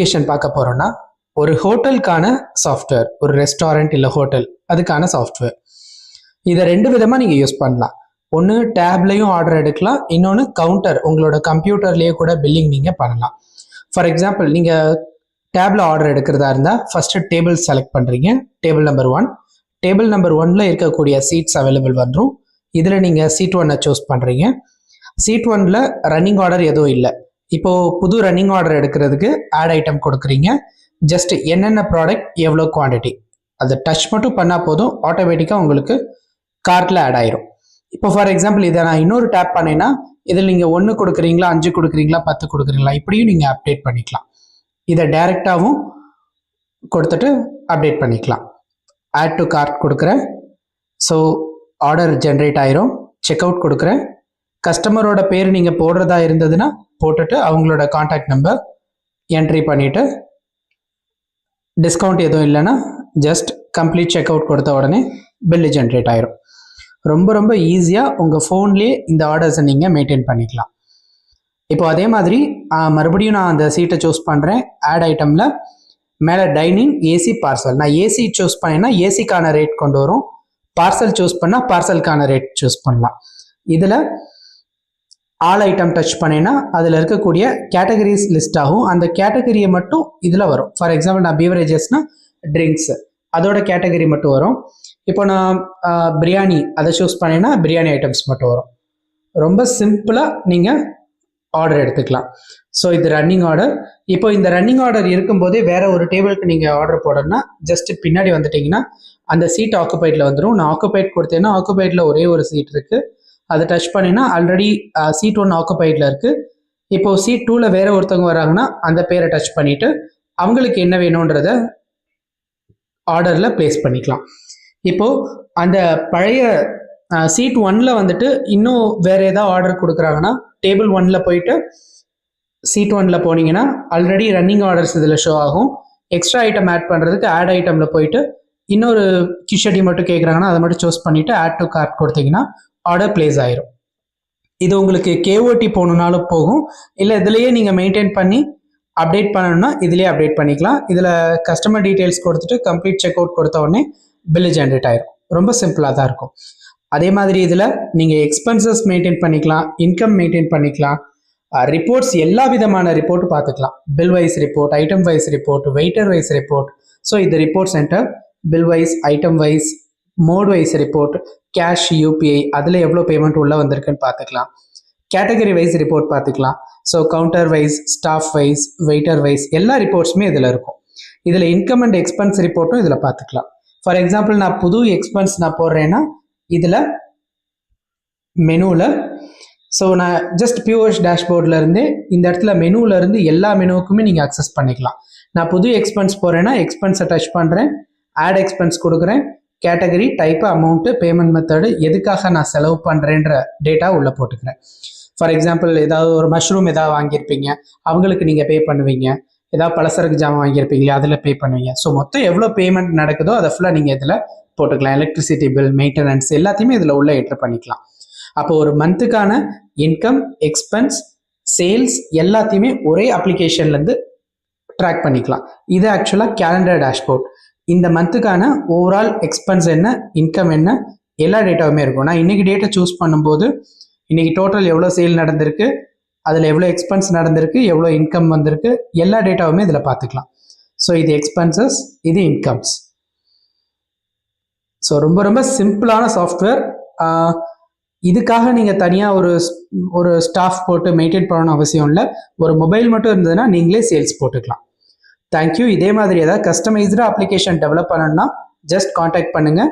Application பார்க்க போகிறோன்னா ஒரு ஹோட்டலுக்கான சாஃப்ட்வேர் ஒரு ரெஸ்டாரண்ட் இல்லை ஹோட்டல் அதுக்கான சாஃப்ட்வேர் இதை ரெண்டு விதமாக நீங்கள் யூஸ் பண்ணலாம். ஒன்று டேப்லையும் ஆர்டர் எடுக்கலாம் இன்னொன்று கவுண்டர் உங்களோட கம்ப்யூட்டர்லேயே கூட பில்லிங் நீங்கள் பண்ணலாம். ஃபார் எக்ஸாம்பிள் நீங்கள் டேப்ல ஆர்டர் எடுக்கிறதா இருந்தால் ஃபஸ்ட்டு டேபிள் செலக்ட் பண்ணுறீங்க table number one table number ஒன்ல இருக்கக்கூடிய சீட்ஸ் அவைலபிள் வந்துடும் இதில் நீங்கள் சீட் ஒன்னை சூஸ் பண்ணுறீங்க சீட் ஒன்ல ரன்னிங் ஆர்டர் எதுவும் இல்லை. இப்போ புது ரன்னிங் ஆர்டர் எடுக்கிறதுக்கு ஆட் ஐட்டம் கொடுக்குறீங்க. ஜஸ்ட் என்னென்ன ப்ராடக்ட் எவ்வளோ குவாண்டிட்டி அதை டச் மட்டும் பண்ணால் போதும். ஆட்டோமேட்டிக்காக உங்களுக்கு கார்ட்டில் ஆட் ஆயிரும். இப்போ ஃபார் எக்ஸாம்பிள் இதை நான் இன்னொரு டேப் பண்ணேன்னா இதில் நீங்கள் ஒன்று கொடுக்குறீங்களா அஞ்சு கொடுக்குறீங்களா பத்து கொடுக்குறீங்களா இப்படியும் நீங்கள் அப்டேட் பண்ணிக்கலாம். இதை டைரெக்டாகவும் கொடுத்துட்டு அப்டேட் பண்ணிக்கலாம். ஆட் டு கார்ட் கொடுக்குறேன். ஸோ ஆர்டர் ஜென்ரேட் ஆயிரும். செக் அவுட் கொடுக்குறேன். கஸ்டமரோட பேர் நீங்கள் போடுறதா இருந்ததுன்னா போட்டுட்டு அவங்களோட காண்டாக்ட் நம்பர் என்ட்ரி பண்ணிவிட்டு டிஸ்கவுண்ட் எதுவும் இல்லைன்னா ஜஸ்ட் கம்ப்ளீட் செக் அவுட் கொடுத்த உடனே பில்லு ஜென்ரேட் ஆயிரும். ரொம்ப ரொம்ப ஈஸியாக உங்கள் ஃபோன்லேயே இந்த ஆர்டர்ஸை நீங்கள் மெயின்டைன் பண்ணிக்கலாம். இப்போ அதே மாதிரி மறுபடியும் நான் அந்த சீட்டை சூஸ் பண்ணுறேன் ஆட் ஐட்டமில் மேலே டைனிங் ஏசி பார்சல் நான் ஏசி சூஸ் பண்ணேன்னா ஏசிக்கான ரேட் கொண்டு வரும். பார்சல் சூஸ் பண்ணால் பார்சலுக்கான ரேட் சூஸ் பண்ணலாம். இதில் ஆல் ஐட்டம் டச் பண்ணேன்னா அதில் இருக்கக்கூடிய கேட்டகரிஸ் லிஸ்ட் ஆகும். அந்த கேட்டகரியை மட்டும் இதில் வரும். ஃபார் எக்ஸாம்பிள் நான் பீவரேஜஸ்னால் ட்ரிங்க்ஸு அதோட கேட்டகரி மட்டும் வரும். இப்போ நான் பிரியாணி அதை சூஸ் பண்ணேன்னா பிரியாணி ஐட்டம்ஸ் மட்டும் வரும். ரொம்ப சிம்பிளாக நீங்கள் ஆர்டர் எடுத்துக்கலாம். ஸோ இது ரன்னிங் ஆர்டர் இப்போ இந்த ரன்னிங் ஆர்டர் இருக்கும்போதே வேற ஒரு டேபிளுக்கு நீங்கள் ஆர்டர் போடணும்னா ஜஸ்ட் பின்னாடி வந்துட்டீங்கன்னா அந்த சீட் ஆக்குபைட்டில் வந்துடும் நான் ஆக்குபைட் கொடுத்தேன்னா ஆக்குபைட்டில் ஒரே ஒரு சீட் இருக்குது அதை டச் பண்ணினா ஆல்ரெடி சீட் ஒன் ஆக்குபைடில் இருக்குது இப்போ சீட் டூவில் வேறு ஒருத்தவங்க வராங்கன்னா அந்த பேரை டச் பண்ணிவிட்டு அவங்களுக்கு என்ன வேணுன்றத ஆர்டரில் ப்ளேஸ் பண்ணிக்கலாம். இப்போது அந்த பழைய சீட் ஒனில் வந்துட்டு இன்னும் வேறு ஏதாவது ஆர்டர் கொடுக்குறாங்கன்னா டேபிள் ஒனில் போயிட்டு சீட் ஒன்ல போனீங்கன்னா ஆல்ரெடி ரன்னிங் ஆர்டர்ஸ் இதில் ஷோ ஆகும். எக்ஸ்ட்ரா ஐட்டம் ஆட் பண்ணுறதுக்கு ஆட் ஐட்டமில் போயிட்டு இன்னொரு கிஷடி மட்டும் கேட்குறாங்கன்னா அதை மட்டும் சூஸ் பண்ணிவிட்டு ஆட் டு கார்ட் கொடுத்தீங்கன்னா ஆர்டர் ப்ளேஸ் ஆயிரும். இது உங்களுக்கு கேஓடி போகணுன்னாலும் போகும். இல்லை இதுலேயே நீங்கள் மெயின்டைன் பண்ணி அப்டேட் பண்ணணும்னா இதுலேயே அப்டேட் பண்ணிக்கலாம். இதில் கஸ்டமர் டீட்டெயில்ஸ் கொடுத்துட்டு கம்ப்ளீட் செக் அவுட் கொடுத்த உடனே பில்லு ஜென்ரேட் ஆயிரும். ரொம்ப சிம்பிளாக தான் இருக்கும். அதே மாதிரி இதில் நீங்கள் எக்ஸ்பென்சஸ் மெயின்டைன் பண்ணிக்கலாம் இன்கம் மெயின்டைன் பண்ணிக்கலாம் ரிப்போர்ட்ஸ் எல்லா விதமான ரிப்போர்ட் பார்த்துக்கலாம். Bill wise report item wise report waiter wise report so இது report centre bill wise item wise mode wise report cash UPI அதில் எவ்வளோ பேமெண்ட் உள்ளே வந்திருக்குன்னு பார்த்துக்கலாம். கேட்டகரி வைஸ் ரிப்போர்ட் பார்த்துக்கலாம். So counter wise staff wise waiter wise எல்லா ரிப்போர்ட்ஸுமே இதில் இருக்கும். இதில் இன்கம் அண்ட் எக்ஸ்பென்ஸ் ரிப்போர்ட்டும் இதில் பார்த்துக்கலாம். ஃபார் எக்ஸாம்பிள் நான் புது எக்ஸ்பென்ஸ் நான் போடுறேன்னா இதில் மெனுவில் ஸோ நான் ஜஸ்ட் பியூஎஸ் டேஷ்போர்டில் இருந்து இந்த இடத்துல மெனுவில் இருந்து எல்லா மெனுவுக்குமே நீங்கள் அக்சஸ் பண்ணிக்கலாம். நான் புது எக்ஸ்பென்ஸ் போகிறேன்னா எக்ஸ்பென்ஸை டச் பண்ணுறேன் ஆட் எக்ஸ்பென்ஸ் கொடுக்குறேன் category type amount payment method எதுக்காக நான் செலவு பண்ணுறேன்ற டேட்டா உள்ளே போட்டுக்கிறேன். ஃபார் எக்ஸாம்பிள் ஏதாவது ஒரு மஷ்ரூம் ஏதாவது வாங்கியிருப்பீங்க. அவங்களுக்கு நீங்கள் பே பண்ணுவீங்க. ஏதாவது பலசரக்கு ஜாமான் வாங்கியிருப்பீங்களா அதில் பே பண்ணுவீங்க. ஸோ மொத்தம் எவ்வளோ பேமெண்ட் நடக்குதோ அதை ஃபுல்லாக நீங்கள் இதில் போட்டுக்கலாம். எலக்ட்ரிசிட்டி பில் மெயின்டெனன்ஸ் எல்லாத்தையுமே இதில் உள்ள என்டர் பண்ணிக்கலாம். அப்போ ஒரு மந்த்துக்கான இன்கம் எக்ஸ்பென்ஸ் சேல்ஸ் எல்லாத்தையுமே ஒரே அப்ளிகேஷன்லேருந்து ட்ராக் பண்ணிக்கலாம். இது ஆக்சுவலாக கேலண்டர் டேஷ்போர்ட் இந்த மந்த்துக்கான ஓவரால் எக்ஸ்பென்ஸ் என்ன இன்கம் என்ன எல்லா டேட்டாவுமே இருக்கும். நான் இன்னைக்கு டேட்டை சூஸ் பண்ணும்போது இன்றைக்கி டோட்டல் எவ்வளோ சேல் நடந்திருக்கு அதில் எவ்வளோ எக்ஸ்பென்ஸ் நடந்திருக்கு எவ்வளோ இன்கம் வந்திருக்கு எல்லா டேட்டாவுமே இதில் பார்த்துக்கலாம். ஸோ இது எக்ஸ்பென்சஸ் இது இன்கம்ஸ் ஸோ ரொம்ப ரொம்ப சிம்பிளான சாஃப்ட்வேர் இதுக்காக நீங்கள் தனியாக ஒரு ஒரு ஸ்டாஃப் போட்டு மெயின்டைன் பண்ணணும் அவசியம் இல்லை. ஒரு மொபைல் மட்டும் இருந்ததுன்னா நீங்களே சேல்ஸ் போட்டுக்கலாம். தேங்க்யூ இதே மாதிரி ஏதாவது கஸ்டமைஸ்டு அப்ளிகேஷன் டெவலப் பண்ணணும்னா ஜஸ்ட் காண்டாக்ட் பண்ணுங்கள்